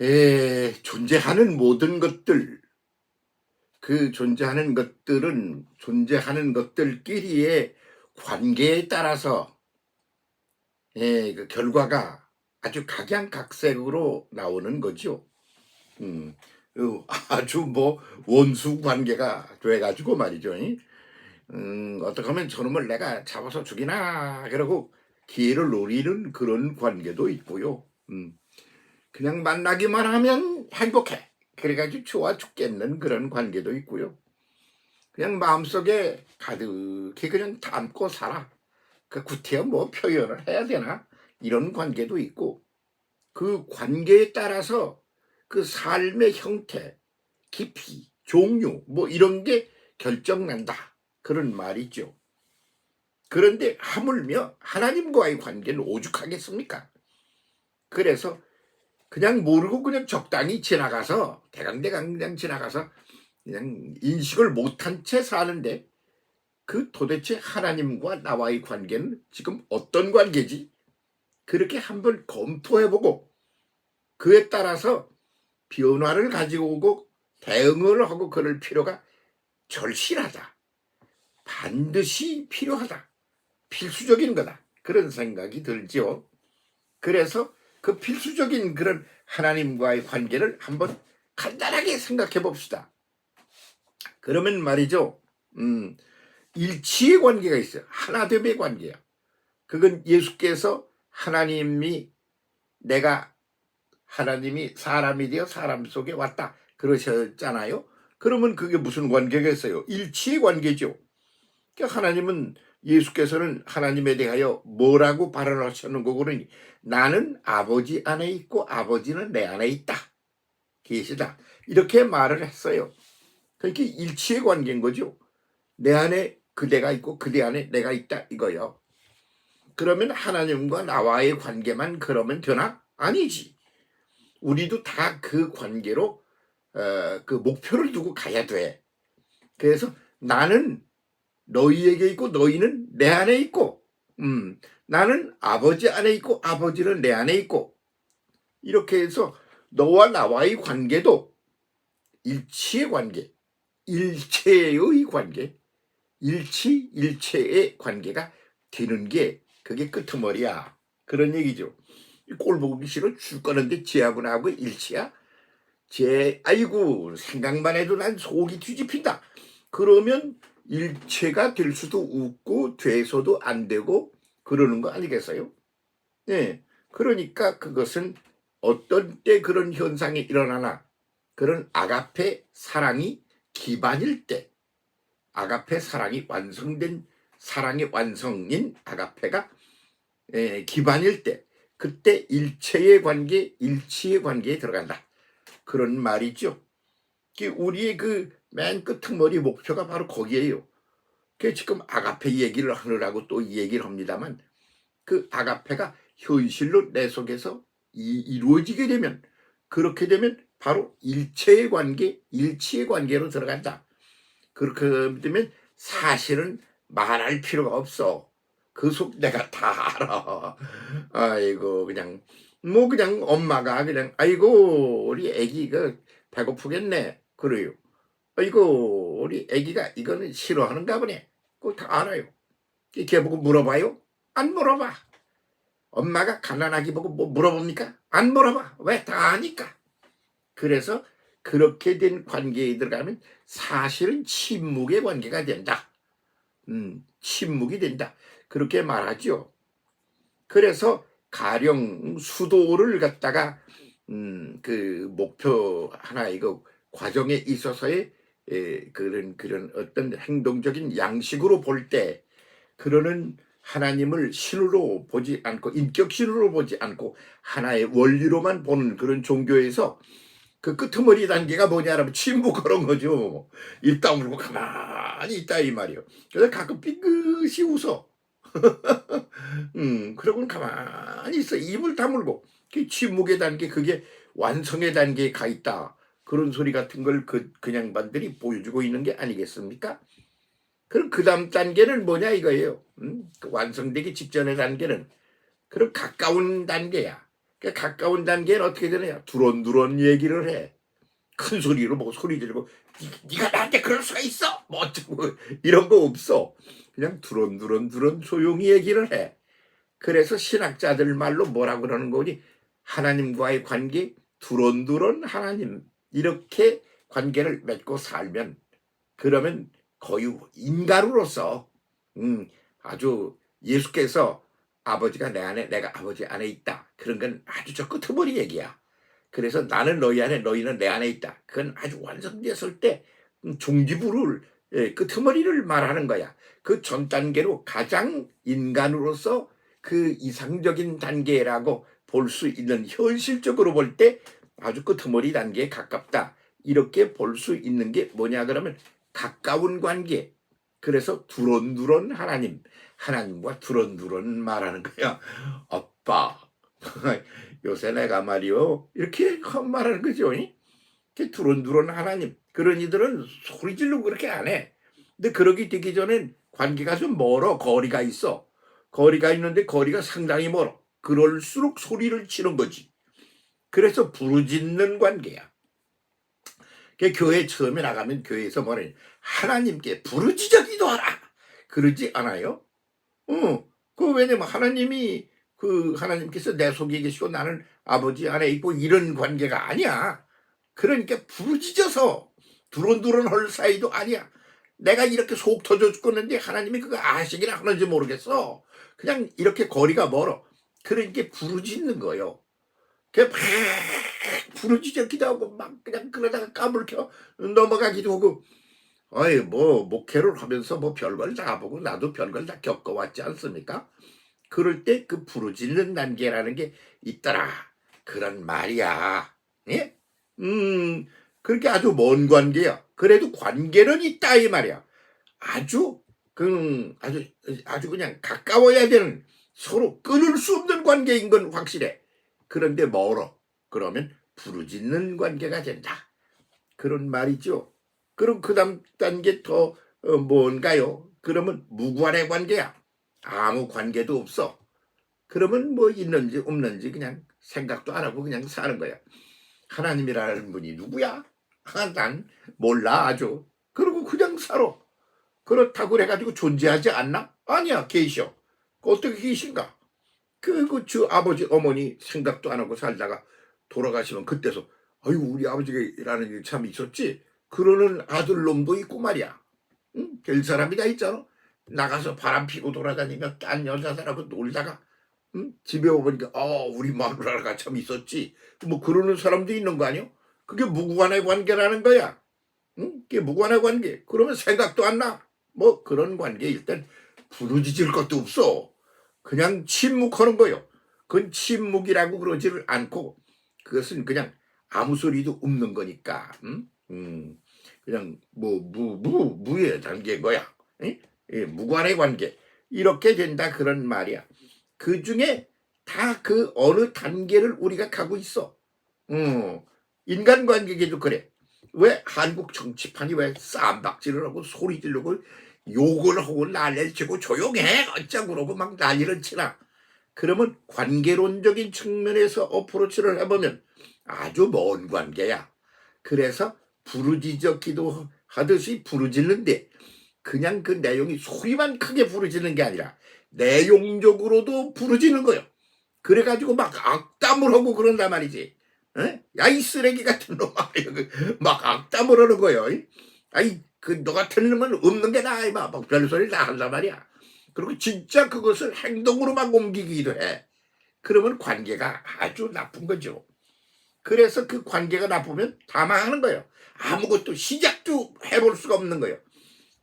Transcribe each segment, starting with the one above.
에, 존재하는 모든 것들, 그 존재하는 것들은 존재하는 것들끼리의 관계에 따라서 예, 그 결과가 아주 각양각색으로 나오는 거죠. 음, 어, 아주 뭐 원수 관계가 돼가지고 말이죠. 이. 음, 어떻게 하면 저놈을 내가 잡아서 죽이나 그러고 기회를 노리는 그런 관계도 있고요. 음, 그냥 만나기만 하면 행복해. 그래가지고 좋아 죽겠는 그런 관계도 있고요. 그냥 마음속에 가득히 그냥 담고 살아. 그 구태여 뭐 표현을 해야 되나? 이런 관계도 있고 그 관계에 따라서 그 삶의 형태, 깊이, 종류 뭐 이런 게 결정난다. 그런 말이죠. 그런데 하물며 하나님과의 관계는 오죽하겠습니까? 그래서 그냥 모르고 그냥 적당히 지나가서 대강대강 그냥 지나가서 그냥 인식을 못한 채 사는데 그 도대체 하나님과 나와의 관계는 지금 어떤 관계지? 그렇게 한번 검토해보고 그에 따라서 변화를 가지고 오고 대응을 하고 그럴 필요가 절실하다. 반드시 필요하다. 필수적인 거다. 그런 생각이 들지요. 그래서 그 필수적인 그런 하나님과의 관계를 한번 간단하게 생각해 봅시다. 그러면 말이죠. 음, 일치의 관계가 있어요. 하나됨의 관계야. 그건 예수께서 하나님이 내가 하나님이 사람이 되어 사람 속에 왔다 그러셨잖아요. 그러면 그게 무슨 관계가 있어요? 일치의 관계죠. 그러니까 하나님은 예수께서는 하나님에 대하여 뭐라고 발언하셨는 거고는 나는 아버지 안에 있고 아버지는 내 안에 있다. 계시다. 이렇게 말을 했어요. 그러니까 일치의 관계인 거죠. 내 안에 그대가 있고 그대 안에 내가 있다 이거요. 그러면 하나님과 나와의 관계만 그러면 되나? 아니지. 우리도 다 그 관계로 어, 그 목표를 두고 가야 돼. 그래서 나는 너희에게 있고 너희는 내 안에 있고, 음, 나는 아버지 안에 있고 아버지는 내 안에 있고 이렇게 해서 너와 나와의 관계도 일치의 관계, 일체의 관계, 일치 일체의 관계가 되는 게 그게 끄트머리야. 그런 얘기죠. 꼴 보기 싫어 죽겠는데 쟤하고 나하고 일치야? 쟤 아이고 생각만 해도 난 속이 뒤집힌다. 그러면 일체가 될 수도 없고 돼서도 안 되고 그러는 거 아니겠어요? 네. 그러니까 그것은 어떤 때 그런 현상이 일어나나 그런 아가페 사랑이 기반일 때 아가페 사랑이 완성된 사랑의 완성인 아가페가 에, 기반일 때 그때 일체의 관계, 일치의 관계에 들어간다. 그런 말이죠. 그 우리의 그 맨 끝머리 목표가 바로 거기에요. 그 지금 아가페 얘기를 하느라고 또 얘기를 합니다만 그 아가페가 현실로 내 속에서 이, 이루어지게 되면 그렇게 되면 바로 일체의 관계, 일치의 관계로 들어간다. 그렇게 되면 사실은 말할 필요가 없어. 그 속 내가 다 알아. 아이고 그냥 뭐 그냥 엄마가 그냥 아이고 우리 애기가 배고프겠네 그래요. 아이고 우리 애기가 이거는 싫어하는가 보네. 그거 다 알아요. 걔 보고 물어봐요? 안 물어봐. 엄마가 가난하기 보고 뭐 물어봅니까? 안 물어봐. 왜? 다 아니까. 그래서 그렇게 된 관계에 들어가면 사실은 침묵의 관계가 된다. 음, 침묵이 된다. 그렇게 말하죠. 그래서 가령 수도를 갖다가 음, 그 목표 하나 이거 과정에 있어서의 에, 그런 그런 어떤 행동적인 양식으로 볼 때 그러는 하나님을 신으로 보지 않고 인격 신으로 보지 않고 하나의 원리로만 보는 그런 종교에서 그 끄트머리 단계가 뭐냐면 침묵하는 거죠. 입 다물고 가만히 있다 이 말이요. 그래서 가끔 삐끗이 웃어. 음, 그러고는 가만히 있어. 입을 다물고. 그 침묵의 단계, 그게 완성의 단계에 가 있다. 그런 소리 같은 걸 그, 그냥 반들이 보여주고 있는 게 아니겠습니까? 그럼 그 다음 단계는 뭐냐 이거예요. 음? 그 완성되기 직전의 단계는 그런 가까운 단계야. 그 가까운 단계는 어떻게 되느냐? 두런두런 얘기를 해. 큰 소리로 뭐 소리 지르고 니- 네가 나한테 그럴 수가 있어? 뭐 어쩌고 이런 거 없어. 그냥 두런두런 두런 조용히 얘기를 해. 그래서 신학자들 말로 뭐라 그러는 거니? 하나님과의 관계 두런두런 하나님 이렇게 관계를 맺고 살면 그러면 거의 인간으로서 음, 아주 예수께서 아버지가 내 안에 내가 아버지 안에 있다. 그런 건 아주 저 끄트머리 얘기야. 그래서 나는 너희 안에 너희는 내 안에 있다. 그건 아주 완성됐을 때 음, 종지부를 예, 끄트머리를 말하는 거야. 그 전 단계로 가장 인간으로서 그 이상적인 단계라고 볼 수 있는 현실적으로 볼때 아주 끄트머리 단계에 가깝다. 이렇게 볼 수 있는 게 뭐냐 그러면 가까운 관계. 그래서 두런두런 하나님 하나님과 두런두런 말하는 거야. 아빠 요새 내가 말이요. 이렇게 말하는 거죠. 이? 이렇게 두런두런 하나님. 그런 이들은 소리 지르고 그렇게 안 해. 근데 그러기 되기 전엔 관계가 좀 멀어. 거리가 있어. 거리가 있는데 거리가 상당히 멀어. 그럴수록 소리를 치는 거지 그래서 부르짖는 관계야 그 교회 처음에 나가면 교회에서 뭐래 하나님께 부르짖어 기도하라 그러지 않아요? 어, 그 왜냐면 하나님이 그 하나님께서 내 속에 계시고 나는 아버지 안에 있고 이런 관계가 아니야. 그러니까 부르짖어서 두런두런 할 사이도 아니야. 내가 이렇게 속 터져 죽겠는데 하나님이 그거 아시기나 하는지 모르겠어. 그냥 이렇게 거리가 멀어. 그러니까 부르짖는 거요. 그냥 막 부르짖기도 하고 막 그냥 그러다가 까불켜 넘어가기도 하고. 어이 뭐 목회를 하면서 뭐 별걸 다 보고 나도 별걸 다 겪어왔지 않습니까? 그럴 때 그 부르짖는 단계라는 게 있더라. 그런 말이야. 예? 음 그렇게 아주 먼 관계야. 그래도 관계는 있다 이 말이야. 아주 그 아주 아주 그냥 가까워야 되는 서로 끊을 수 없는 관계인 건 확실해 그런데 멀어 그러면 부르짖는 관계가 된다 그런 말이죠 그럼 그 다음 단계 더 어, 뭔가요? 그러면 무관의 관계야. 아무 관계도 없어. 그러면 뭐 있는지 없는지 그냥 생각도 안 하고 그냥 사는 거야. 하나님이라는 분이 누구야? 아, 난 몰라 아주. 그러고 그냥 살아. 그렇다고 그래가지고 존재하지 않나? 아니야 계셔. 어떻게 계신가? 그그 저 아버지 어머니 생각도 안 하고 살다가 돌아가시면 그때서 아유 우리 아버지라는 게참 있었지. 그러는 아들놈도 있고 말이야. 응? 별 사람이 다 있잖아. 나가서 바람 피고 돌아다니며 딴 여자들하고 놀다가 응? 집에 오보니까 어 우리 마누라가 참 있었지. 뭐 그러는 사람도 있는 거 아니야? 그게 무관의 관계라는 거야. 응? 그게 무관의 관계. 그러면 생각도 안 나. 뭐 그런 관계 일단 부르짖을 것도 없어. 그냥 침묵하는 거요. 그건 침묵이라고 그러지를 않고 그것은 그냥 아무 소리도 없는 거니까. 응? 음, 그냥 뭐 무 무 무의 단계인 거야. 예? 예, 무관의 관계 이렇게 된다 그런 말이야. 그 중에 다 그 어느 단계를 우리가 가고 있어. 음, 인간 관계에도 그래. 왜 한국 정치판이 왜 쌈박질을 하고 소리 지르고 욕을 하고 난리를 치고 조용해 어쩌고 그러고 막 난리를 치나. 그러면 관계론적인 측면에서 어프로치를 해보면 아주 먼 관계야. 그래서 부르짖어 기도하듯이 부르짖는데 그냥 그 내용이 소리만 크게 부르짖는 게 아니라 내용적으로도 부르짖는 거요. 그래가지고 막 악담을 하고 그런단 말이지. 야 이 쓰레기 같은 놈아 막 악담을 하는 거요. 아이 그 너 같은 놈은 없는 게 나아 이마 막 별소리를 다 한단 말이야. 그리고 진짜 그것을 행동으로 막 옮기기도 해. 그러면 관계가 아주 나쁜 거죠. 그래서 그 관계가 나쁘면 다 망하는 거예요. 아무것도 시작도 해볼 수가 없는 거예요.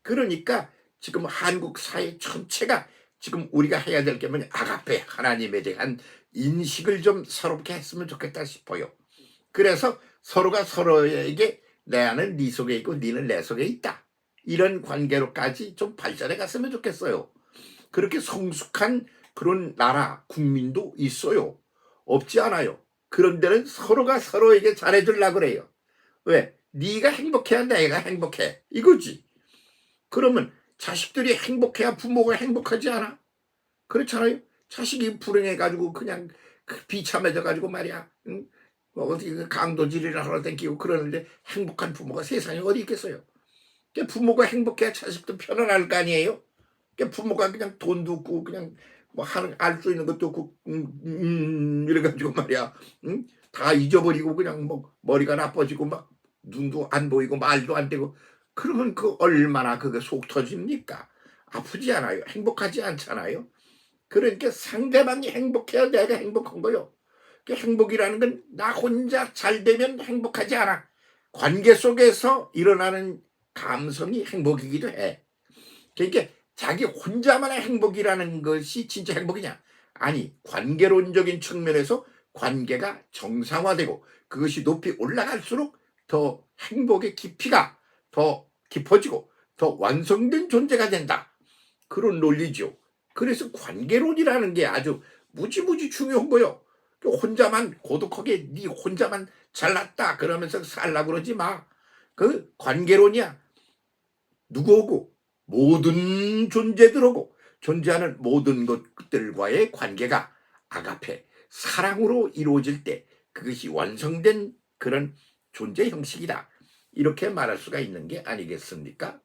그러니까 지금 한국 사회 전체가 지금 우리가 해야 될 게 뭐냐 아가페 하나님에 대한 인식을 좀 새롭게 했으면 좋겠다 싶어요. 그래서 서로가 서로에게 내 안은 네 속에 있고 네는 내 속에 있다. 이런 관계로까지 좀 발전해 갔으면 좋겠어요. 그렇게 성숙한 그런 나라 국민도 있어요. 없지 않아요. 그런 데는 서로가 서로에게 잘해주려 그래요. 왜? 네가 행복해야 내가 행복해. 이거지. 그러면 자식들이 행복해야 부모가 행복하지 않아? 그렇잖아요. 자식이 불행해가지고 그냥 그 비참해져 가지고 말이야. 응? 뭐 어디 그 강도질이나 하러 댕기고 그러는데 행복한 부모가 세상에 어디 있겠어요? 그 부모가 행복해야 자식도 편안할 거 아니에요? 그 부모가 그냥 돈도 없고 그냥 뭐 하는 알 수 있는 것도 없고 음, 음, 이래가지고 말이야. 응? 다 잊어버리고 그냥 뭐 머리가 나빠지고 막 눈도 안 보이고 말도 안 되고 그러면 그 얼마나 그게 속 터집니까? 아프지 않아요. 행복하지 않잖아요. 그러니까 상대방이 행복해야 내가 행복한 거요. 그 행복이라는 건 나 혼자 잘 되면 행복하지 않아. 관계 속에서 일어나는 감성이 행복이기도 해. 그러니까 자기 혼자만의 행복이라는 것이 진짜 행복이냐? 아니, 관계론적인 측면에서 관계가 정상화되고 그것이 높이 올라갈수록 더 행복의 깊이가 더 깊어지고 더 완성된 존재가 된다. 그런 논리죠. 그래서 관계론이라는 게 아주 무지무지 중요한 거요. 그 혼자만 고독하게 네 혼자만 잘났다 그러면서 살라 그러지 마. 그 관계론이야. 누구하고 모든 존재들하고 존재하는 모든 것들과의 관계가 아가페 사랑으로 이루어질 때 그것이 완성된 그런 존재 형식이다. 이렇게 말할 수가 있는 게 아니겠습니까?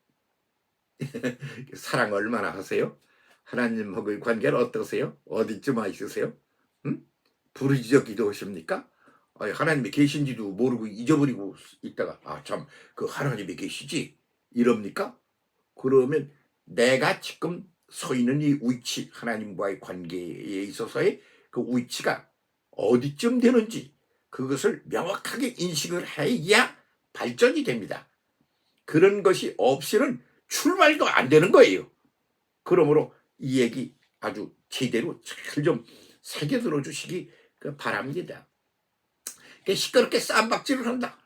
사랑 얼마나 하세요? 하나님하고의 관계는 어떠세요? 어디쯤 와 있으세요? 응? 부르짖어 기도하십니까? 하나님이 계신지도 모르고 잊어버리고 있다가 아 참 그 하나님이 계시지 이럽니까? 그러면 내가 지금 서 있는 이 위치 하나님과의 관계에 있어서의 그 위치가 어디쯤 되는지 그것을 명확하게 인식을 해야 발전이 됩니다. 그런 것이 없이는 출발도 안 되는 거예요. 그러므로 이 얘기 아주 제대로 잘 좀 새겨 들어주시기 그 바랍니다. 그 시끄럽게 쌈박질을 한다.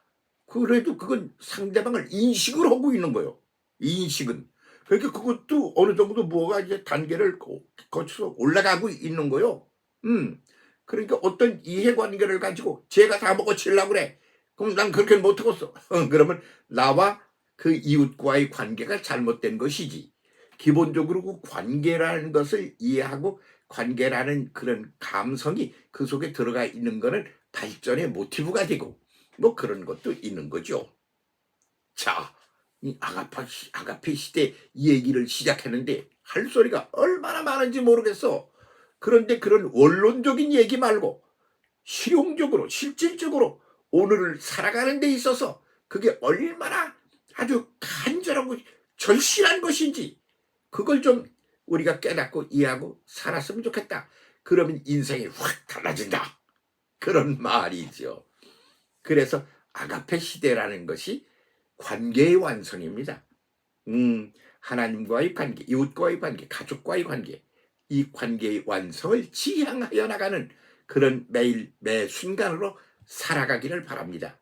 그래도 그건 상대방을 인식을 하고 있는 거예요. 인식은. 그러니까 그것도 어느 정도 뭐가 이제 단계를 거- 거쳐서 올라가고 있는 거요. 음. 그러니까 어떤 이해관계를 가지고 제가 다 먹어 치려고 그래. 그럼 난 그렇게 못하겠어. 그러면 나와 그 이웃과의 관계가 잘못된 것이지. 기본적으로 그 관계라는 것을 이해하고 관계라는 그런 감성이 그 속에 들어가 있는 거는 발전의 모티브가 되고 뭐 그런 것도 있는 거죠. 자, 이 아가파, 시- 아가페 시대 이 얘기를 시작했는데 할 소리가 얼마나 많은지 모르겠어. 그런데 그런 원론적인 얘기 말고 실용적으로 실질적으로 오늘을 살아가는 데 있어서 그게 얼마나 아주 간절하고 절실한 것인지 그걸 좀 우리가 깨닫고 이해하고 살았으면 좋겠다. 그러면 인생이 확 달라진다. 그런 말이죠. 그래서 아가페 시대라는 것이 관계의 완성입니다. 음, 하나님과의 관계, 이웃과의 관계, 가족과의 관계, 이 관계의 완성을 지향하여 나가는 그런 매일 매 순간으로 살아가기를 바랍니다.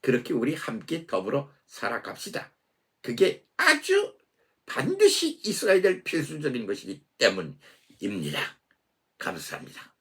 그렇게 우리 함께 더불어 살아갑시다. 그게 아주 반드시 있어야 될 필수적인 것이기 때문입니다. 감사합니다.